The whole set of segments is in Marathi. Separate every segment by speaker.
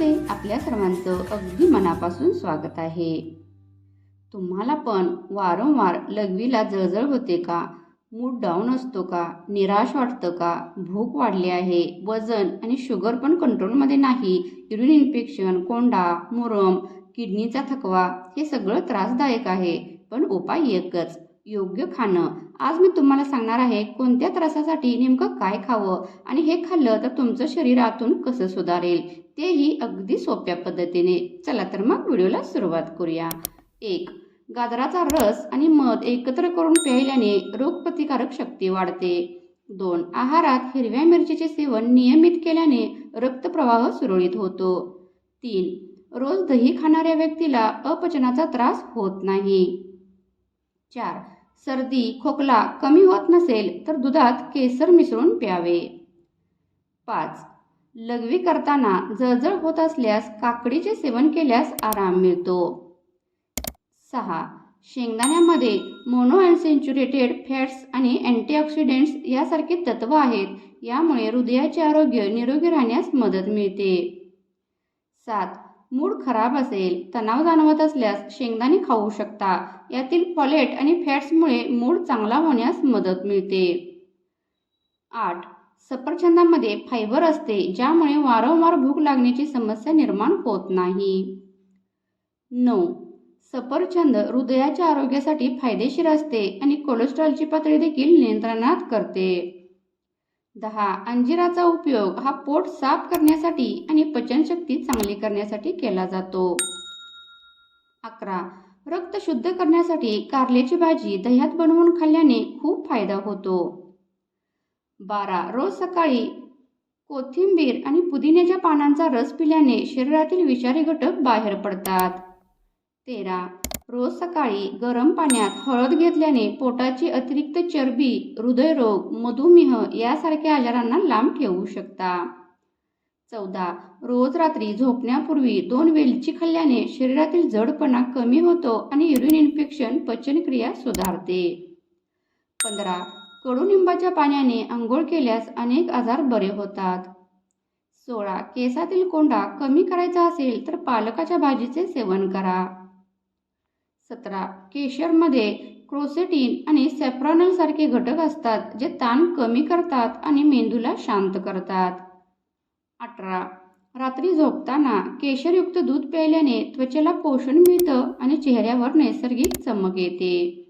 Speaker 1: ते आपल्या सर्वांचं अगदी मनापासून स्वागत आहे. तुम्हाला पण वारंवार लघवीला जळजळ होते का? मूड डाऊन असतो का? निराश वाटतं का? भूक वाढली आहे वजन आणि शुगर पण कंट्रोलमध्ये नाही. युरिन इन्फेक्शन कोंडा मुरम किडनीचा थकवा हे सगळं त्रासदायक आहे. पण उपाय एकच योग्य खाणं. आज मी तुम्हाला सांगणार आहे कोणत्या त्रासासाठी नेमकं काय खावं आणि हे खाल्लं तर तुमचं शरीरातून कसं सुधारेल तेही अगदी सोप्या पद्धतीने. चला तर मग व्हिडिओला सुरुवात करूया. एक गाजराचा रस आणि मध एकत्र करून प्यायल्याने रोगप्रतिकारक शक्ती वाढते. दोन आहारात हिरव्या मिरचीचे सेवन नियमित केल्याने रक्तप्रवाह सुरळीत होतो. तीन रोज दही खाणाऱ्या व्यक्तीला अपचनाचा त्रास होत नाही. चार. सर्दी खोकला कमी होत नसेल तर दुधात केसर मिसळून प्यावे. पाच. लघवी करताना जळजळ होत असल्यास काकडीचे सेवन केल्यास आराम मिळतो. सहा. शेंगदाण्यामध्ये मोनो अनसेंच्युरेटेड फॅट्स आणि अँटीऑक्सिडेंट्स यासारखे तत्व आहेत यामुळे हृदयाचे आरोग्य निरोगी राहण्यास मदत मिळते. सात. मूड खराब असेल तणाव जाणवत असल्यास शेंगदाणे खाऊ शकता. यातील फॉलेट आणि फॅट्समुळे मूड चांगला होण्यास मदत मिळते. आठ. सफरचंदामध्ये फायबर असते ज्यामुळे वारंवार भूक लागण्याची समस्या निर्माण होत नाही. नऊ. सफरचंद हृदयाच्या आरोग्यासाठी फायदेशीर असते आणि कोलेस्ट्रॉलची पातळी देखील नियंत्रणात करते. दहा. अंजिराचा उपयोग हा पोट साफ करण्यासाठी आणि पचनशक्ती चांगली करण्यासाठी केला जातो. अकरा. रक्त शुद्ध करण्यासाठी कारल्याची भाजी दह्यात बनवून खाल्ल्याने खूप फायदा होतो. बारा. रोज सकाळी कोथिंबीर आणि पुदिन्याच्या पानांचा रस पिल्याने शरीरातील विषारी घटक बाहेर पडतात. तेरा. रोज सकाळी गरम पाण्यात हळद घेतल्याने पोटाची अतिरिक्त चरबी हृदयरोग मधुमेह यासारख्या आजारांना लांब ठेवू शकता. चौदा. रोज रात्री झोपण्यापूर्वी दोन वेलची खाल्ल्याने शरीरातील जडपणा कमी होतो आणि युरिन इन्फेक्शन पचनक्रिया सुधारते. पंधरा. कडुनिंबाच्या पाण्याने आंघोळ केल्यास अनेक आजार बरे होतात. सोळा. केसातील कोंडा कमी करायचा असेल तर पालकाच्या भाजीचे सेवन करा. सतरा. केशरमध्ये क्रोसेटिन आणि सेफ्रॉनल सारखे घटक असतात जे ताण कमी करतात आणि मेंदूला शांत करतात. अठरा. रात्री झोपताना केशरयुक्त दूध प्यायल्याने त्वचेला पोषण मिळतं आणि चेहऱ्यावर नैसर्गिक चमक येते.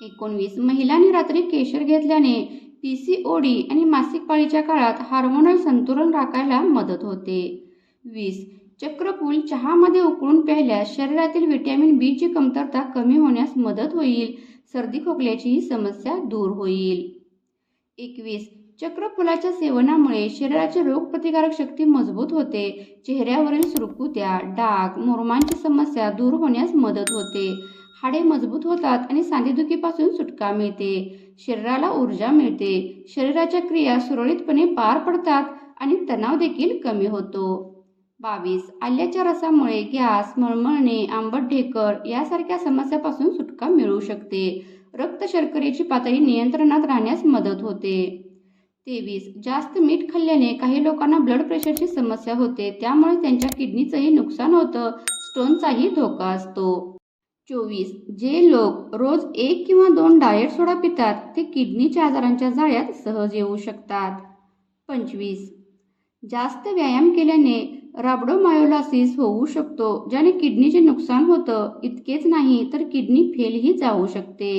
Speaker 1: एकोणवीस. महिलांनी रात्री केशर घेतल्याने पी सी ओडी आणि मासिक पाळीच्या काळात हार्मोनल संतुलन राखायला मदत होते. वीस. चक्रफूल चहामध्ये उकळून प्यायल्यास शरीरातील व्हिटॅमिन बीची कमतरता कमी होण्यास मदत होईल. सर्दी खोकल्याची ही समस्या दूर होईल. एकवीस. चक्रफुलाच्या सेवनामुळे शरीराची रोगप्रतिकारक शक्ती मजबूत होते. चेहऱ्यावरील सुरकुत्या डाग मुरमांची समस्या दूर होण्यास मदत होते. हाडे मजबूत होतात आणि सांधेदुखीपासून सुटका मिळते. शरीराला ऊर्जा मिळते. शरीराच्या क्रिया सुरळीतपणे पार पडतात आणि तणाव देखील कमी होतो. बावीस. आल्याच्या रसामुळे गॅस मळमळणे आंबट ढेकर यासारख्या समस्यापासून सुटका मिळू शकते. रक्त शर्करेची पातळी नियंत्रणात राहण्यास मदत होते. तेवीस. जास्त मीठ खाल्ल्याने काही लोकांना ब्लड प्रेशरची समस्या होते. त्यामुळे त्यांच्या किडनीचंही नुकसान होतं. स्टोनचाही धोका असतो. चोवीस. जे लोक रोज एक किंवा दोन डाएट सोडा पितात ते किडनीच्या आजारांच्या जाळ्यात सहज येऊ शकतात. पंचवीस. जास्त व्यायाम केल्याने राबडोमायोलासिस होऊ शकतो ज्याने किडनीचे नुकसान होतं इतकेच नाही तर किडनी फेलही जाऊ शकते.